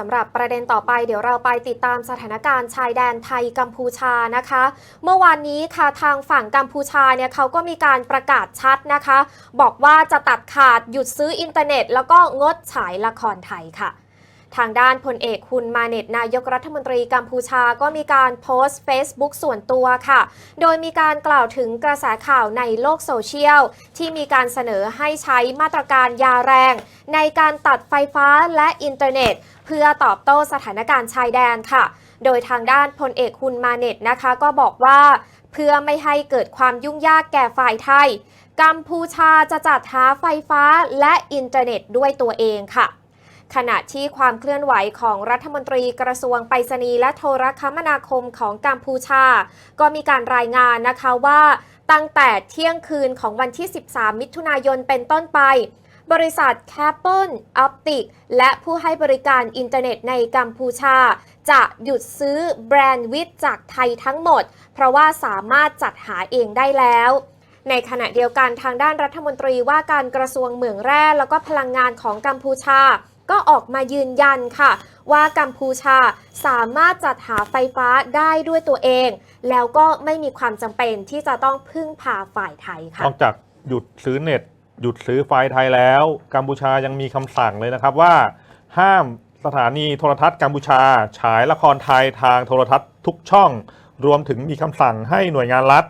สำหรับประเด็นต่อไปเดี๋ยวเราไปติดตามสถานการณ์ชายแดนไทยกัมพูชานะคะ เมื่อวานนี้ค่ะทางฝั่งกัมพูชาเนี่ยเขาก็มีการประกาศชัดนะคะ บอกว่าจะตัดขาดหยุดซื้ออินเทอร์เน็ต แล้วก็งดฉายละครไทยค่ะ ทางด้านพลเอกฮุนมาเน็ตนายกรัฐมนตรีกัมพูชาก็มีการโพสต์ Facebook ส่วนตัวค่ะ โดยมีการกล่าวถึงกระแสข่าวในโลกโซเชียล ที่มีการเสนอให้ใช้มาตรการยาแรง ในการตัดไฟฟ้าและอินเทอร์เน็ต เพื่อตอบโต้สถานการณ์ชายแดนค่ะ โดยทางด้านพลเอกฮุนมาเน็ตนะคะ ก็บอกว่า เพื่อไม่ให้เกิดความยุ่งยากแก่ฝ่ายไทย กัมพูชาจะจัดหาไฟฟ้าและอินเทอร์เน็ตด้วยตัวเองค่ะ ขณะที่ความเคลื่อนไหวของรัฐมนตรีกระทรวงไปรษณีย์และโทรคมนาคมของกัมพูชา ก็มีการรายงานนะคะว่า ตั้งแต่เที่ยงคืนของวันที่ 13 มิถุนายนเป็นต้นไปบริษัท c a p e l Optic และผู้ให้บริการอินเทอร์เน็ตในกัมพูชา จะหยุดซื้อแบรนด์วิดจากไทยทั้งหมด เพราะว่าสามารถจัดหาเองได้แล้ว ในขณะเดียวกันทางด้านรัฐมนตรีว่าการกระทรวงเหมืองแร่แล้วก็พลังงานของกัมพูชา ก็ออกมายืนยันค่ะ ว่ากัมพูชาสามารถจัดหาไฟฟ้าได้ด้วยตัวเอง แล้วก็ไม่มีความจำเป็นที่จะต้องพึ่งพาฝ่ายไทยค่ะนอกจากหยุดซื้อเน็ต หยุดซื้อไฟไทยแล้ว กัมพูชายังมีคำสั่งเลยนะครับว่า ห้ามสถานีโทรทัศน์กัมพูชา ฉายละครไทยทางโทรทัศน์ทุกช่อง รวมถึงมีคำสั่งให้หน่วยงานรัฐ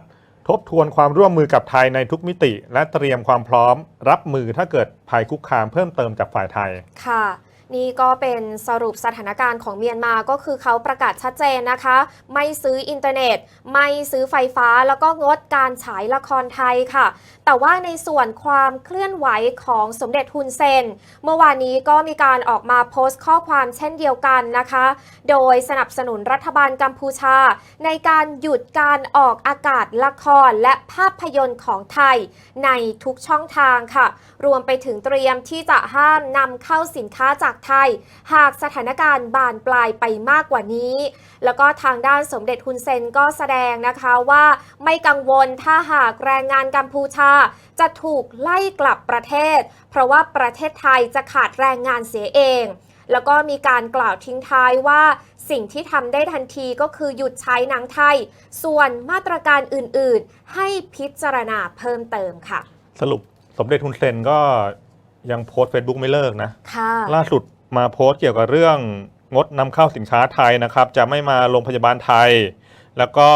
ทบทวนความร่วมมือกับไทยในทุกมิติ และเตรียมความพร้อม รับมือถ้าเกิดภัยคุกคามเพิ่มเติมจากฝ่ายไทย ค่ะ นี่ก็เป็นสรุปสถานการณ์ของเมียนมาก็คือเขาประกาศชัดเจนนะคะ ไม่ซื้ออินเทอร์เน็ต ไม่ซื้อไฟฟ้าแล้วก็งดการฉายละครไทยค่ะ แต่ว่าในส่วนความเคลื่อนไหวของสมเด็จฮุนเซน เมื่อวานนี้ก็มีการออกมาโพสต์ข้อความเช่นเดียวกันนะคะ โดยสนับสนุนรัฐบาลกัมพูชา ในการหยุดการออกอากาศละครและภาพยนตร์ของไทยในทุกช่องทางค่ะ รวมไปถึงเตรียมที่จะห้ามนำเข้าสินค้าจากจากไทย หากสถานการณ์บานปลายไปมากกว่านี้ แล้วก็ทางด้านสมเด็จฮุนเซนก็แสดงนะคะว่าไม่กังวลถ้าหากแรงงานกัมพูชา จะถูกไล่กลับประเทศ เพราะว่าประเทศไทยจะขาดแรงงานเสียเองแล้วก็มีการกล่าวทิ้งท้ายว่าสิ่งที่ทำได้ทันทีก็คือหยุดใช้หนังไทย ส่วนมาตรการอื่นๆ ให้พิจารณาเพิ่มเติมค่ะ สรุปสมเด็จทุนเซนก็ ยังโพสต์ Facebook ไม่เลิกนะ ค่ะ ล่าสุดมาโพสต์เกี่ยวกับเรื่องงดนำเข้าสินค้าไทยนะครับ จะไม่มาโรงพยาบาลไทย แล้วก็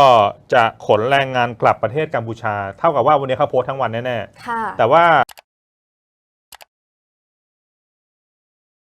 จะขนแรงงานกลับประเทศกัมพูชา เท่ากับว่าวันนี้เขาโพสต์ทั้งวันแน่ค่ะ ๆแต่ว่า